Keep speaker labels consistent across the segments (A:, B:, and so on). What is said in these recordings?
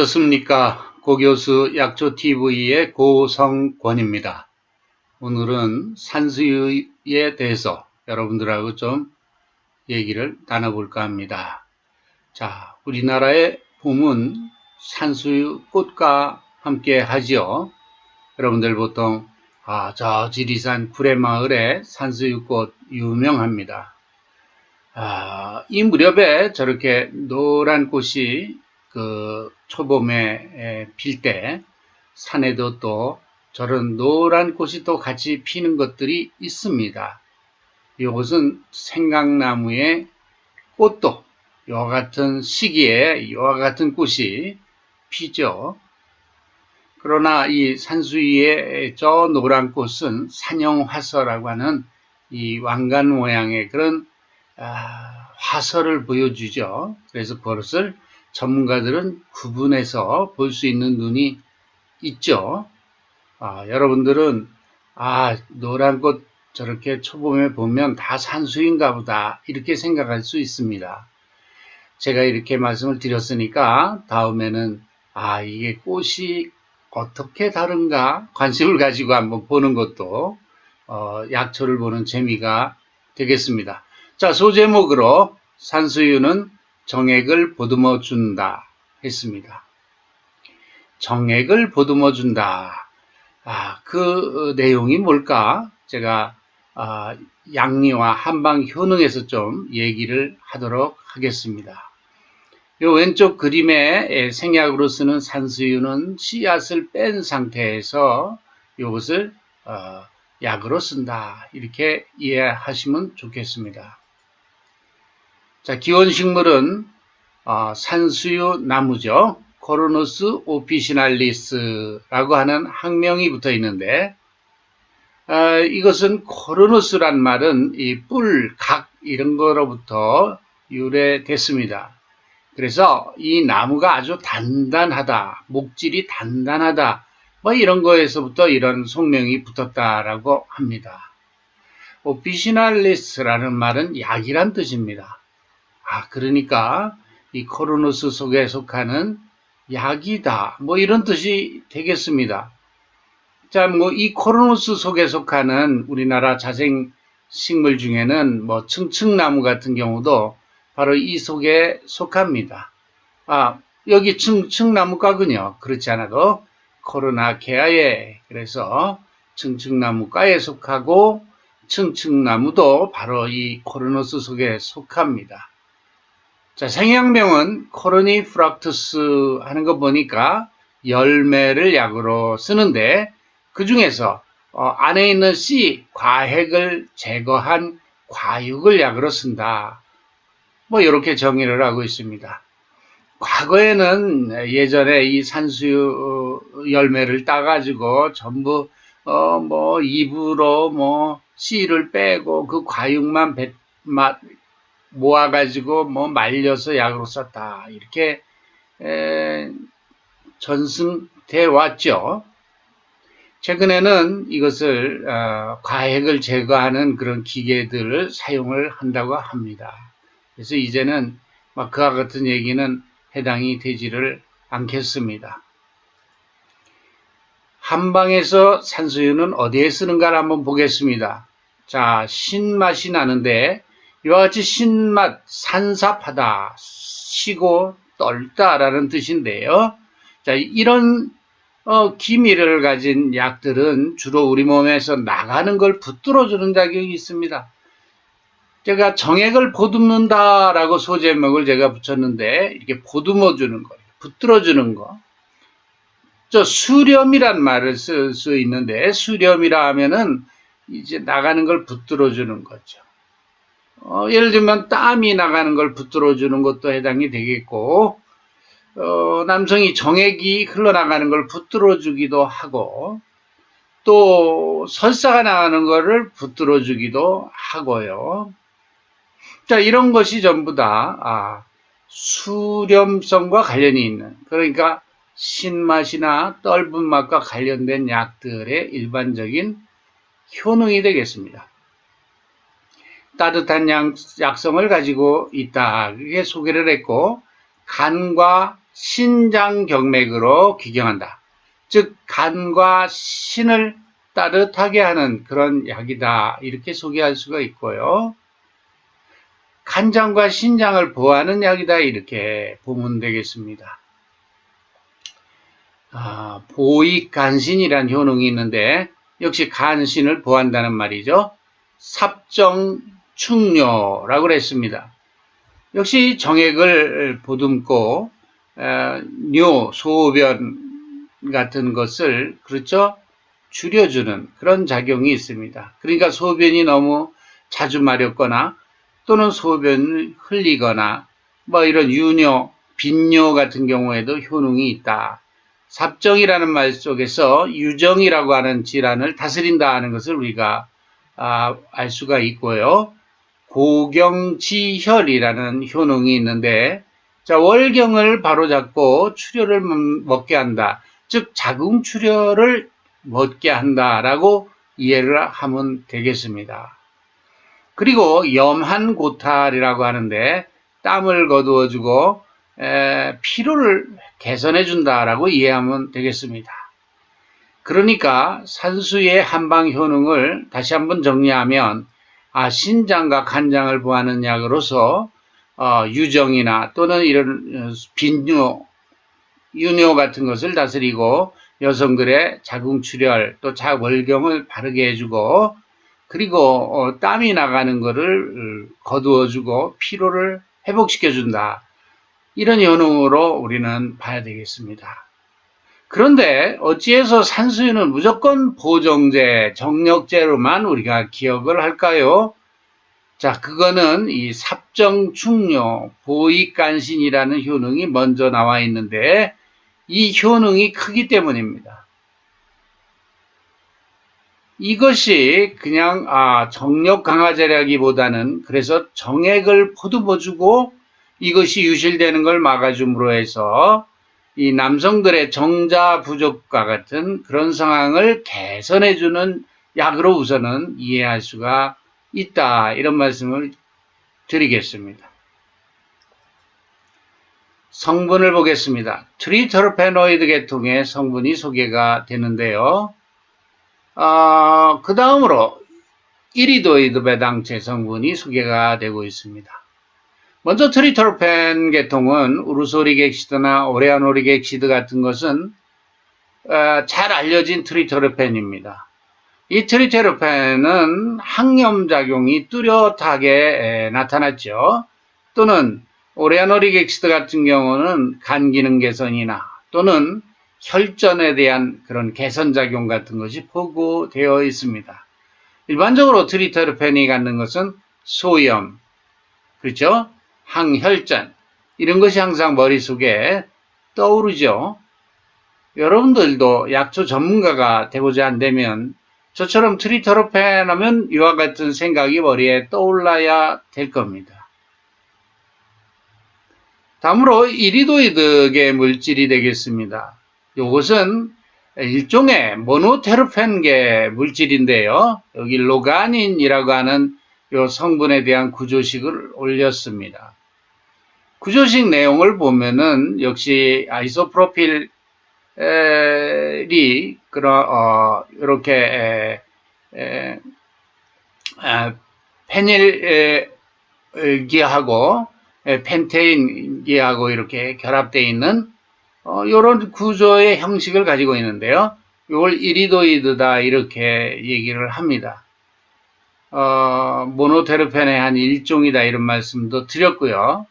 A: 안녕하셨습니까. 고교수 약초TV의 고성권입니다. 오늘은 산수유에 대해서 여러분들하고 좀 얘기를 나눠볼까 합니다. 자, 우리나라의 봄은 산수유 꽃과 함께 하지요. 여러분들 보통 아, 저 지리산 구례마을의 산수유꽃 유명합니다. 아, 이 무렵에 저렇게 노란 꽃이 그 초봄에 필 때 산에도 또 저런 노란 꽃이 또 같이 피는 것들이 있습니다. 이것은 생강나무의 꽃도 이와 같은 시기에 이와 같은 꽃이 피죠. 그러나 이 산수위의 저 노란 꽃은 산영화서라고 하는 이 왕관 모양의 그런 아, 화서를 보여주죠. 그래서 그것을 전문가들은 구분해서 볼 수 있는 눈이 있죠. 아, 여러분들은 아 노란 꽃 저렇게 초봄에 보면 다 산수인가 보다 이렇게 생각할 수 있습니다. 제가 이렇게 말씀을 드렸으니까 다음에는 아 이게 꽃이 어떻게 다른가 관심을 가지고 한번 보는 것도 어, 약초를 보는 재미가 되겠습니다. 자 소제목으로 산수유는 정액을 보듬어 준다 했습니다. 정액을 보듬어 준다. 아, 그 내용이 뭘까? 제가 아, 양리와 한방 효능에서 좀 얘기를 하도록 하겠습니다. 요 왼쪽 그림에 생약으로 쓰는 산수유는 씨앗을 뺀 상태에서 이것을 어, 약으로 쓴다. 이렇게 이해하시면 좋겠습니다. 자, 기원식물은 어, 산수유 나무죠. 코로노스 오피시날리스라고 하는 학명이 붙어 있는데 어, 이것은 코로노스란 말은 이 뿔, 각 이런 거로부터 유래됐습니다. 그래서 이 나무가 아주 단단하다, 목질이 단단하다, 뭐 이런 거에서부터 이런 속명이 붙었다라고 합니다. 오피시날리스라는 말은 약이란 뜻입니다. 아, 그러니까 이 코로노스 속에 속하는 약이다. 뭐 이런 뜻이 되겠습니다. 자, 뭐 이 코로노스 속에 속하는 우리나라 자생 식물 중에는 뭐 층층나무 같은 경우도 바로 이 속에 속합니다. 아, 여기 층층나무과군요. 그렇지 않아도 코로나 케아에 그래서 층층나무과에 속하고 층층나무도 바로 이 코로노스 속에 속합니다. 자, 생양병은 코로니 프락투스 하는 거 보니까 열매를 약으로 쓰는데 그 중에서 어, 안에 있는 씨, 과핵을 제거한 과육을 약으로 쓴다. 뭐 이렇게 정의를 하고 있습니다. 과거에는 예전에 이 산수유 열매를 따가지고 전부 어 뭐 입으로 뭐 씨를 빼고 그 과육만 배, 모아가지고 뭐 말려서 약으로 썼다. 이렇게 에, 전승돼 왔죠. 최근에는 이것을 어, 과액을 제거하는 그런 기계들을 사용을 한다고 합니다. 그래서 이제는 막 그와 같은 얘기는 해당이 되지를 않겠습니다. 한방에서 산수유는 어디에 쓰는가를 한번 보겠습니다. 자, 신맛이 나는데 이와 같이 신맛, 산삽하다, 시고 떨다라는 뜻인데요. 자, 이런 어, 기미를 가진 약들은 주로 우리 몸에서 나가는 걸 붙들어주는 작용이 있습니다. 제가 정액을 보듬는다라고 소제목을 제가 붙였는데 이렇게 보듬어주는 거예요. 붙들어주는 거. 저 수렴이란 말을 쓸 수 있는데 수렴이라 하면은 이제 나가는 걸 붙들어주는 거죠. 어, 예를 들면 땀이 나가는 걸 붙들어 주는 것도 해당이 되겠고 어, 남성이 정액이 흘러나가는 걸 붙들어 주기도 하고 또 설사가 나가는 것을 붙들어 주기도 하고요. 자 이런 것이 전부 다 아, 수렴성과 관련이 있는 그러니까 신맛이나 떫은 맛과 관련된 약들의 일반적인 효능이 되겠습니다. 따뜻한 약, 약성을 가지고 있다. 이게 소개를 했고 간과 신장 경맥으로 기경한다. 즉 간과 신을 따뜻하게 하는 그런 약이다. 이렇게 소개할 수가 있고요. 간장과 신장을 보호하는 약이다. 이렇게 보면 되겠습니다. 아, 보익간신이란 효능이 있는데 역시 간신을 보한다는 말이죠. 삽정 충료라고 그랬습니다. 역시 정액을 보듬고 에, 뇨, 소변 같은 것을 그렇죠 줄여주는 그런 작용이 있습니다. 그러니까 소변이 너무 자주 마렵거나 또는 소변을 흘리거나 뭐 이런 유뇨, 빈뇨 같은 경우에도 효능이 있다. 삽정이라는 말 속에서 유정이라고 하는 질환을 다스린다 하는 것을 우리가 아, 알 수가 있고요. 고경지혈이라는 효능이 있는데 자, 월경을 바로잡고 출혈을 먹게 한다. 즉 자궁 출혈을 먹게 한다라고 이해를 하면 되겠습니다. 그리고 염한 고탈이라고 하는데 땀을 거두어주고 에, 피로를 개선해 준다라고 이해하면 되겠습니다. 그러니까 산수의 한방 효능을 다시 한번 정리하면 아, 신장과 간장을 보하는 약으로서 어, 유정이나 또는 이런 빈뇨, 유뇨 같은 것을 다스리고 여성들의 자궁출혈 또 자월경을 바르게 해주고 그리고 어, 땀이 나가는 것을 거두어주고 피로를 회복시켜준다. 이런 효능으로 우리는 봐야 되겠습니다. 그런데 어찌해서 산수유는 무조건 보정제, 정력제로만 우리가 기억을 할까요? 자, 그거는 이 삽정 충료, 보익간신이라는 효능이 먼저 나와 있는데 이 효능이 크기 때문입니다. 이것이 그냥 아, 정력 강화제라기보다는 그래서 정액을 포두어주고 이것이 유실되는 걸 막아줌으로 해서 이 남성들의 정자 부족과 같은 그런 상황을 개선해주는 약으로 우선은 이해할 수가 있다. 이런 말씀을 드리겠습니다. 성분을 보겠습니다. 트리터르페노이드 계통의 성분이 소개가 되는데요. 어, 그 다음으로 이리도이드 배당체 성분이 소개가 되고 있습니다. 먼저 트리터펜 계통은 오레아노릭 엑시드 같은 것은 어, 잘 알려진 트리터르펜입니다. 이 트리테르펜은 항염작용이 뚜렷하게 나타났죠. 또는 오레아노릭 엑시드 같은 경우는 간 기능 개선이나 또는 혈전에 대한 그런 개선작용 같은 것이 보고되어 있습니다. 일반적으로 트리테르펜이 갖는 것은 소염, 그렇죠? 항혈전 이런 것이 항상 머릿속에 떠오르죠. 여러분들도 약초 전문가가 되고자 한다면 저처럼 트리터로펜 하면 이와 같은 생각이 머리에 떠올라야 될 겁니다. 다음으로 이리도이드계 물질이 되겠습니다. 이것은 일종의 모노테르펜계 물질인데요. 여기 로가닌이라고 하는 이 성분에 대한 구조식을 올렸습니다. 구조식 내용을 보면은 역시 아이소프로필이 그런 어 이렇게 에, 에, 에, 페닐 기하고 펜테인 기하고 이렇게 결합되어 있는 어, 이런 구조의 형식을 가지고 있는데요. 이걸 이리도이드다 이렇게 얘기를 합니다. 어, 모노테르펜의 한 일종이다 이런 말씀도 드렸고요.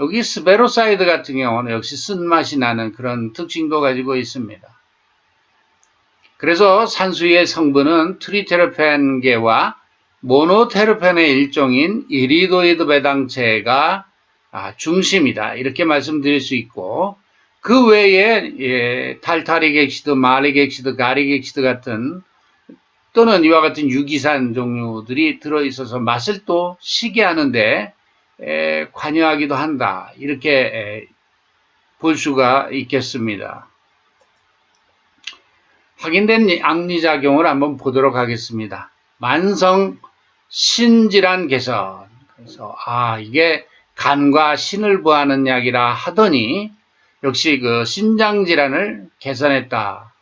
A: 여기 스베로사이드 같은 경우는 역시 쓴맛이 나는 그런 특징도 가지고 있습니다. 그래서 산수의 성분은 트리테르펜계와 모노테르펜의 일종인 이리도이드 배당체가 아, 중심이다. 이렇게 말씀드릴 수 있고 그 외에 예, 탈타릭 엑시드, 마릭 엑시드, 가릭 엑시드 같은 또는 이와 같은 유기산 종류들이 들어있어서 맛을 또 시게 하는데 에, 관여하기도 한다. 이렇게 에, 볼 수가 있겠습니다. 확인된 악리작용을 한번 보도록 하겠습니다. 만성 신질환 개선. 그래서 아 이게 간과 신을 보하는 약이라 하더니 역시 그 신장 질환을 개선했다.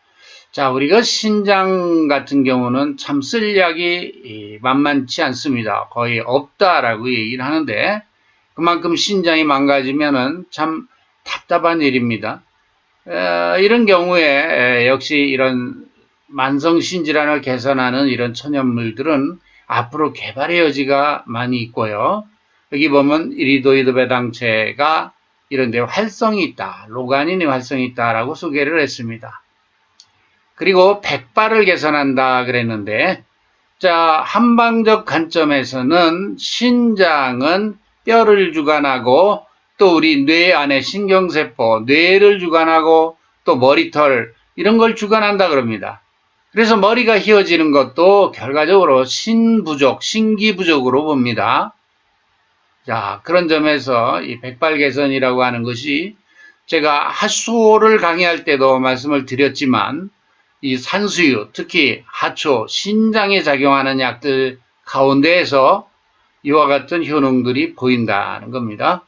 A: 자, 우리가 신장 같은 경우는 참 쓸 약이 만만치 않습니다. 거의 없다라고 얘기를 하는데 그만큼 신장이 망가지면은 참 답답한 일입니다. 에, 이런 경우에 에, 역시 이런 만성신 질환을 개선하는 이런 천연물들은 앞으로 개발의 여지가 많이 있고요. 여기 보면 이리도이드 배당체가 이런 데 활성이 있다. 로가닌의 활성이 있다라고 소개를 했습니다. 그리고 백발을 개선한다 그랬는데 자, 한방적 관점에서는 신장은 뼈를 주관하고 또 우리 뇌 안에 신경세포, 뇌를 주관하고 또 머리털 이런 걸 주관한다 그럽니다. 그래서 머리가 휘어지는 것도 결과적으로 신부족, 신기부족으로 봅니다. 자, 그런 점에서 이 백발 개선이라고 하는 것이 제가 하수를 강의할 때도 말씀을 드렸지만 이 산수유, 특히 하초, 신장에 작용하는 약들 가운데에서 이와 같은 효능들이 보인다는 겁니다.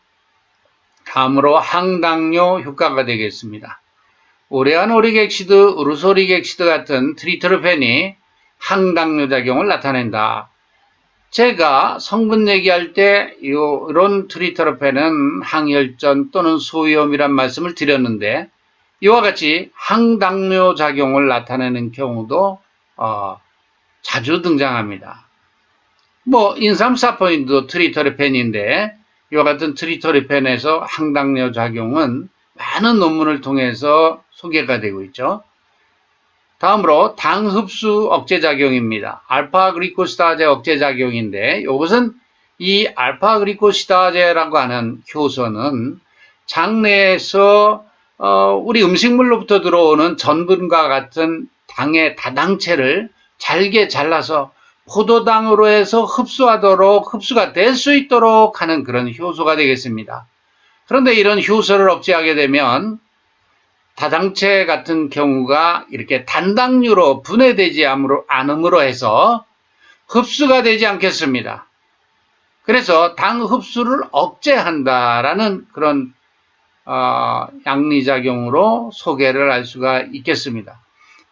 A: 다음으로 항당뇨 효과가 되겠습니다. 오레안 오리객시드, 우르소리객시드 같은 트리트로펜이 항당뇨 작용을 나타낸다. 제가 성분 얘기할 때 이런 트리트로펜은 항혈전 또는 소염이란 말씀을 드렸는데 이와 같이 항당뇨 작용을 나타내는 경우도 어, 자주 등장합니다. 뭐 인삼사포닌도 트리토리펜인데 이와 같은 트리토리펜에서 항당뇨 작용은 많은 논문을 통해서 소개가 되고 있죠. 다음으로 당 흡수 억제 작용입니다. 알파 그리코시다제 억제 작용인데 이것은 이 알파 그리코시다제라고 하는 효소는 장내에서 어, 우리 음식물로부터 들어오는 전분과 같은 당의 다당체를 잘게 잘라서 포도당으로 해서 흡수하도록 흡수가 될 수 있도록 하는 그런 효소가 되겠습니다. 그런데 이런 효소를 억제하게 되면 다당체 같은 경우가 이렇게 단당류로 분해되지 않음으로 해서 흡수가 되지 않겠습니다. 그래서 당 흡수를 억제한다라는 그런 어, 양리작용으로 소개를 할 수가 있겠습니다.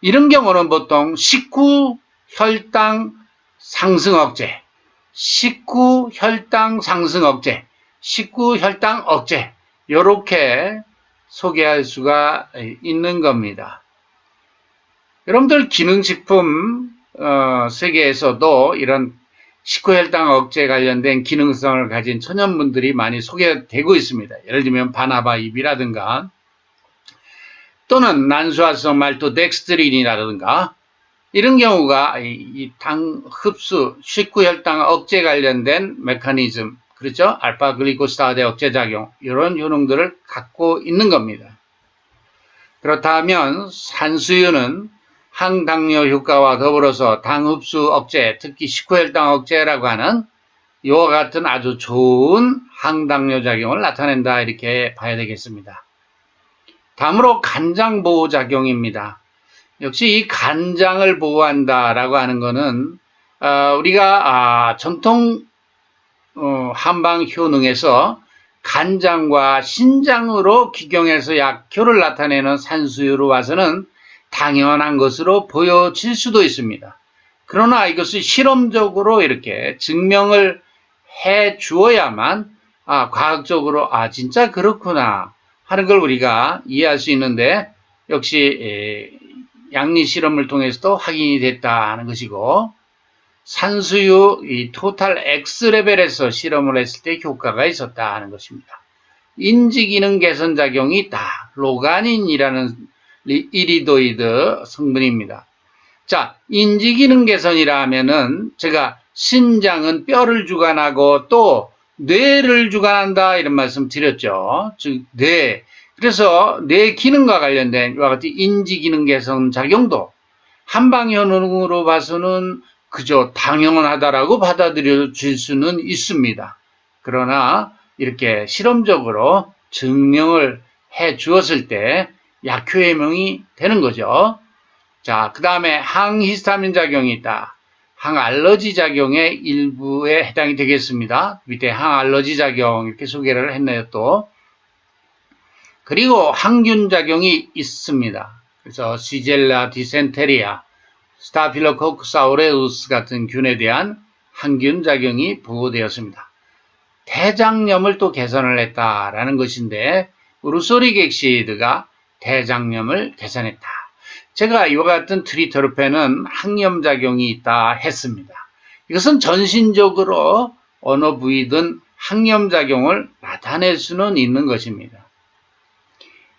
A: 이런 경우는 보통 식후 혈당 상승 억제, 식후 혈당 상승 억제, 식후 혈당 억제 이렇게 소개할 수가 있는 겁니다. 여러분들 기능식품 어, 세계에서도 이런 식후혈당 억제 관련된 기능성을 가진 천연분들이 많이 소개되고 있습니다. 예를 들면 바나바 잎이라든가 또는 난수화성 말토 덱스트린이라든가 이런 경우가 이 당 흡수, 식후혈당 억제 관련된 메커니즘 그렇죠? 알파 글리코스타제 억제 작용 이런 효능들을 갖고 있는 겁니다. 그렇다면 산수유는 항당뇨 효과와 더불어서 당 흡수 억제, 특히 식후혈당 억제라고 하는 이와 같은 아주 좋은 항당뇨 작용을 나타낸다 이렇게 봐야 되겠습니다. 다음으로 간장 보호 작용입니다. 역시 이 간장을 보호한다라고 하는 것은 어, 우리가 아, 전통 어, 한방 효능에서 간장과 신장으로 기경해서 약효를 나타내는 산수유로 와서는 당연한 것으로 보여질 수도 있습니다. 그러나 이것을 실험적으로 이렇게 증명을 해 주어야만 아, 과학적으로 아 진짜 그렇구나 하는 걸 우리가 이해할 수 있는데 역시 에, 양리 실험을 통해서도 확인이 됐다는 것이고 산수유 이 토탈 X 레벨에서 실험을 했을 때 효과가 있었다 하는 것입니다. 인지 기능 개선 작용이 있다. 로가닌이라는 이리도이드 성분입니다. 자, 인지 기능 개선이라 하면은 제가 신장은 뼈를 주관하고 또 뇌를 주관한다 이런 말씀 드렸죠. 즉 뇌. 그래서 뇌 기능과 관련된 이와 같은 인지 기능 개선 작용도 한방 현으로 봐서는 그저 당연하다라고 받아들여질 수는 있습니다. 그러나 이렇게 실험적으로 증명을 해 주었을 때 약효해명이 되는 거죠. 자, 그 다음에 항히스타민 작용이 있다. 항알러지 작용의 일부에 해당이 되겠습니다. 밑에 항알러지 작용 이렇게 소개를 했네요 또. 그리고 항균 작용이 있습니다. 그래서 시젤라 디센테리아, 스타필로코쿠스 아우레우스 같은 균에 대한 항균 작용이 보고되었습니다. 대장염을 또 개선을 했다라는 것인데 우르소릭 엑시드가 대장염을 개선했다. 제가 이와 같은 트리터르펜은 항염 작용이 있다 했습니다. 이것은 전신적으로 어느 부위든 항염 작용을 나타낼 수는 있는 것입니다.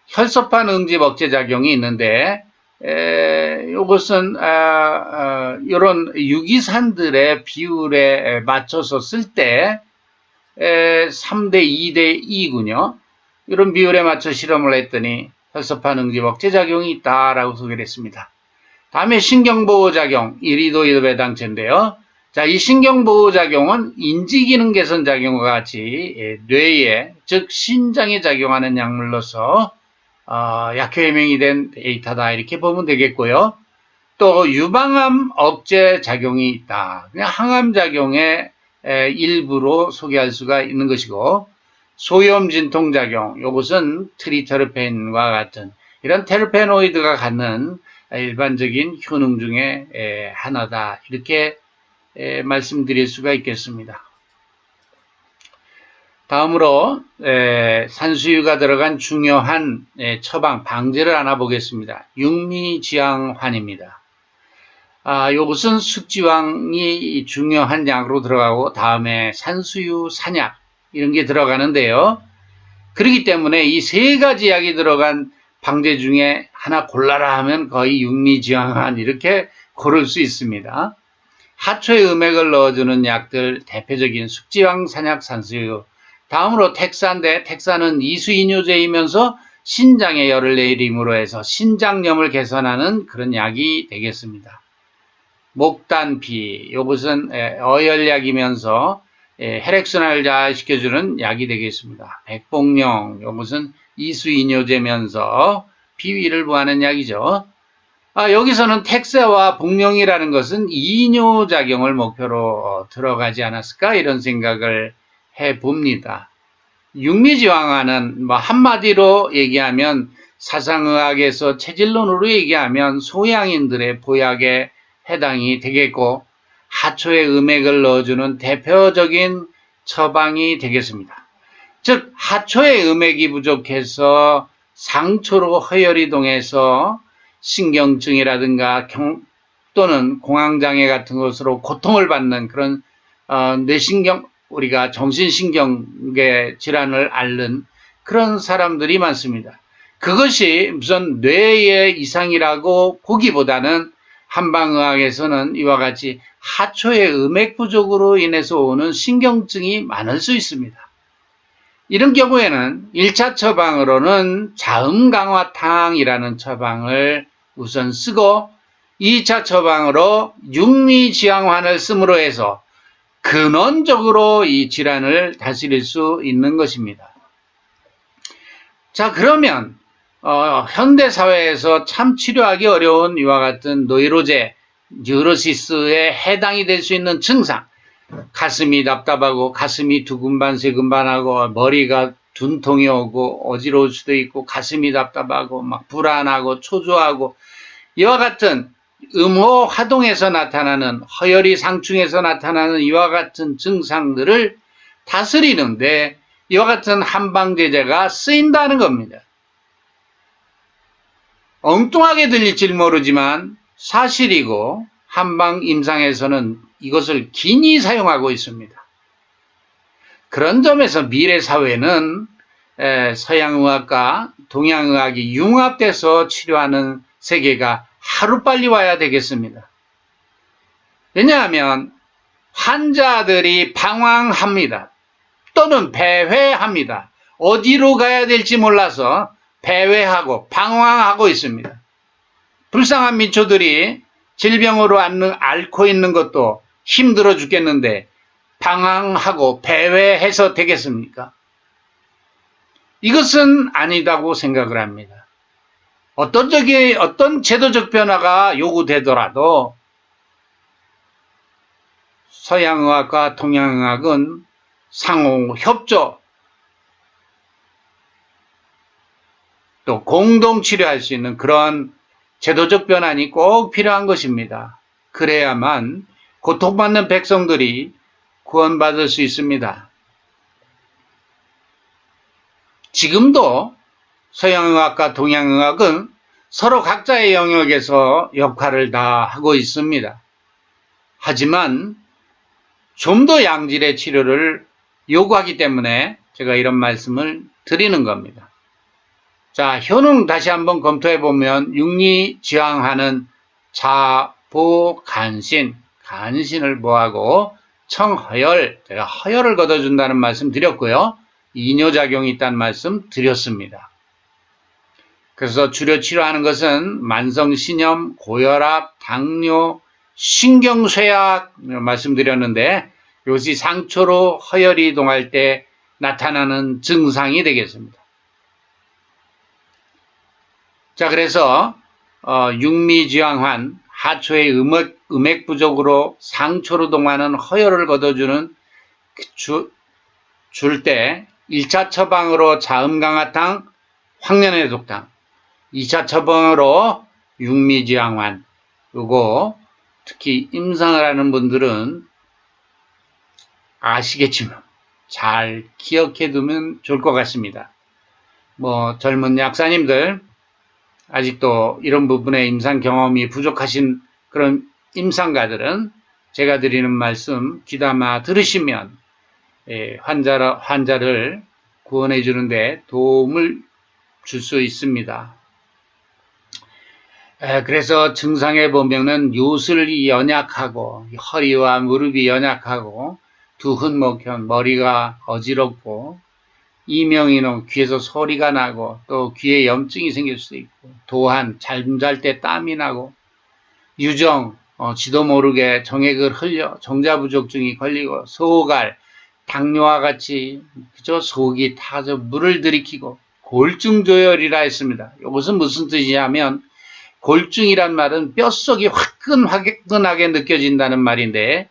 A: 혈소판 응집 억제 작용이 있는데 에, 이것은 아, 아, 이런 유기산들의 비율에 맞춰서 쓸 때 3대 2대 2군요. 이런 비율에 맞춰 실험을 했더니 혈소판 응집 억제 작용이 있다라고 소개를 했습니다. 다음에 신경보호작용, 이리도이드 배당체인데요. 자, 이 신경보호작용은 인지기능 개선 작용과 같이 예, 뇌에, 즉 신장에 작용하는 약물로서 어, 약효 해명이 된 데이터다 이렇게 보면 되겠고요. 또 유방암 억제 작용이 있다. 그냥 항암 작용의 일부로 소개할 수가 있는 것이고 소염 진통 작용 이것은 트리터르펜과 같은 이런 테르페노이드가 갖는 일반적인 효능 중에 하나다 이렇게 말씀드릴 수가 있겠습니다. 다음으로 산수유가 들어간 중요한 처방 방제를 알아보겠습니다. 육미지향환입니다. 아, 이것은 숙지왕이 중요한 약으로 들어가고 다음에 산수유, 산약 이런 게 들어가는데요. 그렇기 때문에 이 세 가지 약이 들어간 방제 중에 하나 골라라 하면 거의 육미지향환 이렇게 고를 수 있습니다. 하초에 음액을 넣어주는 약들 대표적인 숙지왕, 산약, 산수유 다음으로 텍사인데 텍사는 이수이뇨제이면서 신장에 열을 내림으로 해서 신장염을 개선하는 그런 약이 되겠습니다. 목단피 이것은 어열약이면서 혈액순환을 잘 시켜주는 약이 되겠습니다. 백복령 이것은 이수이뇨제면서 비위를 부하는 약이죠. 아, 여기서는 텍사와 복령이라는 것은 이뇨작용을 목표로 들어가지 않았을까 이런 생각을 해 봅니다. 육미지왕화는 뭐 한마디로 얘기하면 사상의학에서 체질론으로 얘기하면 소양인들의 보약에 해당이 되겠고 하초에 음액을 넣어주는 대표적인 처방이 되겠습니다. 즉 하초에 음액이 부족해서 상초로 허혈이 동해서 신경증이라든가 경, 또는 공황장애 같은 것으로 고통을 받는 그런 어, 뇌신경 우리가 정신신경계 질환을 앓는 그런 사람들이 많습니다. 그것이 무슨 뇌의 이상이라고 보기보다는 한방의학에서는 이와 같이 하초의 음액 부족으로 인해서 오는 신경증이 많을 수 있습니다. 이런 경우에는 1차 처방으로는 자음 강화탕이라는 처방을 우선 쓰고 2차 처방으로 육미지향환을 씀으로 해서 근원적으로 이 질환을 다스릴 수 있는 것입니다. 자, 그러면 어, 현대 사회에서 참 치료하기 어려운 이와 같은 노이로제, 뉴로시스에 해당이 될 수 있는 증상, 가슴이 답답하고 가슴이 두근반 세근반하고 머리가 둔통이 오고 어지러울 수도 있고 가슴이 답답하고 막 불안하고 초조하고 이와 같은 음호 화동에서 나타나는 허혈이 상충에서 나타나는 이와 같은 증상들을 다스리는데 이와 같은 한방제제가 쓰인다는 겁니다. 엉뚱하게 들릴지 모르지만 사실이고 한방 임상에서는 이것을 긴히 사용하고 있습니다. 그런 점에서 미래 사회는 서양의학과 동양의학이 융합돼서 치료하는 세계가 하루빨리 와야 되겠습니다. 왜냐하면 환자들이 방황합니다. 또는 배회합니다. 어디로 가야 될지 몰라서 배회하고 방황하고 있습니다. 불쌍한 민초들이 질병으로 앓고 있는 것도 힘들어 죽겠는데 방황하고 배회해서 되겠습니까? 이것은 아니다고 생각을 합니다. 어떤 적이 어떤 제도적 변화가 요구되더라도 서양의학과 동양의학은 상호 협조 또 공동 치료할 수 있는 그런 제도적 변환이 꼭 필요한 것입니다. 그래야만 고통받는 백성들이 구원받을 수 있습니다. 지금도 서양의학과 동양의학은 서로 각자의 영역에서 역할을 다 하고 있습니다. 하지만 좀 더 양질의 치료를 요구하기 때문에 제가 이런 말씀을 드리는 겁니다. 자, 효능 다시 한번 검토해 보면 육리 지향하는 자보간신, 간신을 뭐하고 청허열, 제가 허열을 걷어준다는 말씀 드렸고요. 이뇨작용이 있다는 말씀 드렸습니다. 그래서 주로 치료하는 것은 만성신염, 고혈압, 당뇨, 신경쇠약 말씀드렸는데 이것이 상초로 허열이 이동할 때 나타나는 증상이 되겠습니다. 자, 그래서 어, 육미지황환, 하초의 음액, 음액 부족으로 상초로 동하는 허열을 걷어주는 주, 줄때 1차 처방으로 자음강화탕, 황련해독탕, 2차 처방으로 육미지황환, 요거 특히 임상을 하는 분들은 아시겠지만 잘 기억해 두면 좋을 것 같습니다. 뭐 젊은 약사님들 아직도 이런 부분에 임상 경험이 부족하신 그런 임상가들은 제가 드리는 말씀 귀담아 들으시면 예, 환자, 환자를 구원해 주는데 도움을 줄 수 있습니다. 그래서 증상에 보면은 요술이 연약하고 허리와 무릎이 연약하고 두 흔목현 머리가 어지럽고 이명이는 귀에서 소리가 나고 또 귀에 염증이 생길 수도 있고 도한 잠잘 때 땀이 나고 유정 어, 지도 모르게 정액을 흘려 정자 부족증이 걸리고 소갈 당뇨와 같이 그저 속이 타서 물을 들이키고 골증 조혈이라 했습니다. 이것은 무슨 뜻이냐면 골증이란 말은 뼛속이 화끈화끈하게 느껴진다는 말인데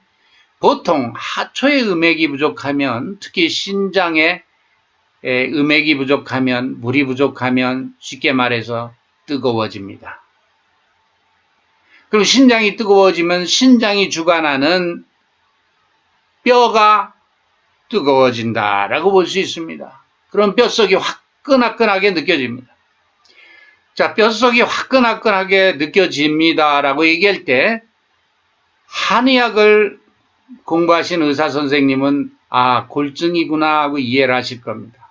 A: 보통 하초의 음액이 부족하면 특히 신장에 음액이 부족하면 물이 부족하면 쉽게 말해서 뜨거워집니다. 그리고 신장이 뜨거워지면 신장이 주관하는 뼈가 뜨거워진다라고 볼 수 있습니다. 그럼 뼛속이 화끈화끈하게 느껴집니다. 자, 뼛속이 화끈화끈하게 느껴집니다라고 얘기할 때 한의학을 공부하신 의사 선생님은 아, 골증이구나 하고 이해를 하실 겁니다.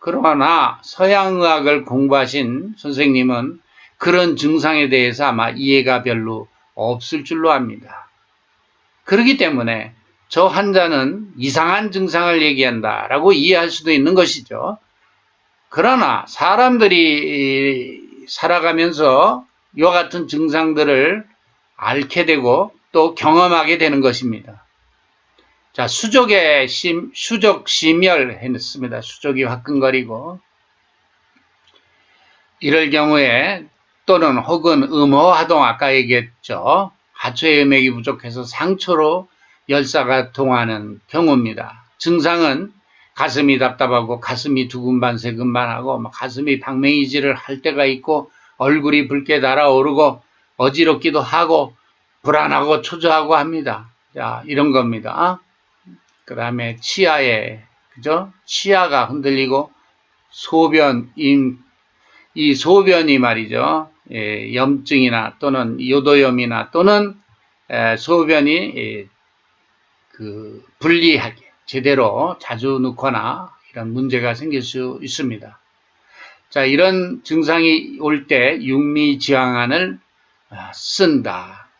A: 그러나 서양의학을 공부하신 선생님은 그런 증상에 대해서 아마 이해가 별로 없을 줄로 압니다. 그렇기 때문에 저 환자는 이상한 증상을 얘기한다 라고 이해할 수도 있는 것이죠. 그러나 사람들이 살아가면서 이와 같은 증상들을 앓게 되고 또 경험하게 되는 것입니다. 자, 수족의 심, 수족 심혈 했습니다. 수족이 화끈거리고 이럴 경우에 또는 혹은 음호화동 아까 얘기했죠. 하초의 음액이 부족해서 상초로 열사가 통하는 경우입니다. 증상은 가슴이 답답하고 가슴이 두근반 세근반하고 가슴이 방맹이질을 할 때가 있고 얼굴이 붉게 달아오르고 어지럽기도 하고 불안하고 초조하고 합니다. 자, 이런 겁니다. 그 다음에 치아에, 그죠? 치아가 흔들리고 소변, 임, 이 소변이 말이죠. 예, 염증이나 또는 요도염이나 또는 에, 소변이 예, 그 분리하게 제대로 자주 넣거나 이런 문제가 생길 수 있습니다. 자, 이런 증상이 올 때 육미지황안을 아, 쓴다.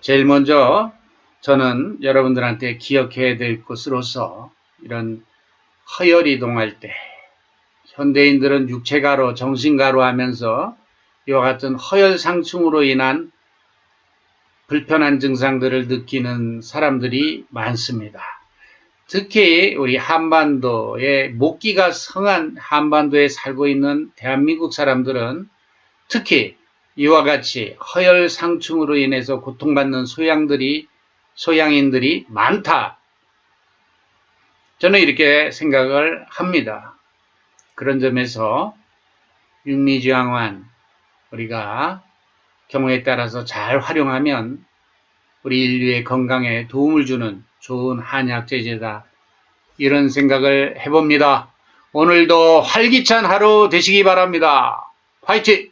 A: 제일 먼저 저는 여러분들한테 기억해야 될 것으로서 이런 허혈이 동할 때 현대인들은 육체가로 정신가로 하면서 이와 같은 허혈상충으로 인한 불편한 증상들을 느끼는 사람들이 많습니다. 특히 우리 한반도에 목기가 성한 한반도에 살고 있는 대한민국 사람들은 특히 이와 같이 허혈상충으로 인해서 고통받는 소양들이 소양인들이 많다. 저는 이렇게 생각을 합니다. 그런 점에서 육리지황환 우리가 경우에 따라서 잘 활용하면 우리 인류의 건강에 도움을 주는 좋은 한약 제제다. 이런 생각을 해봅니다. 오늘도 활기찬 하루 되시기 바랍니다. 화이팅!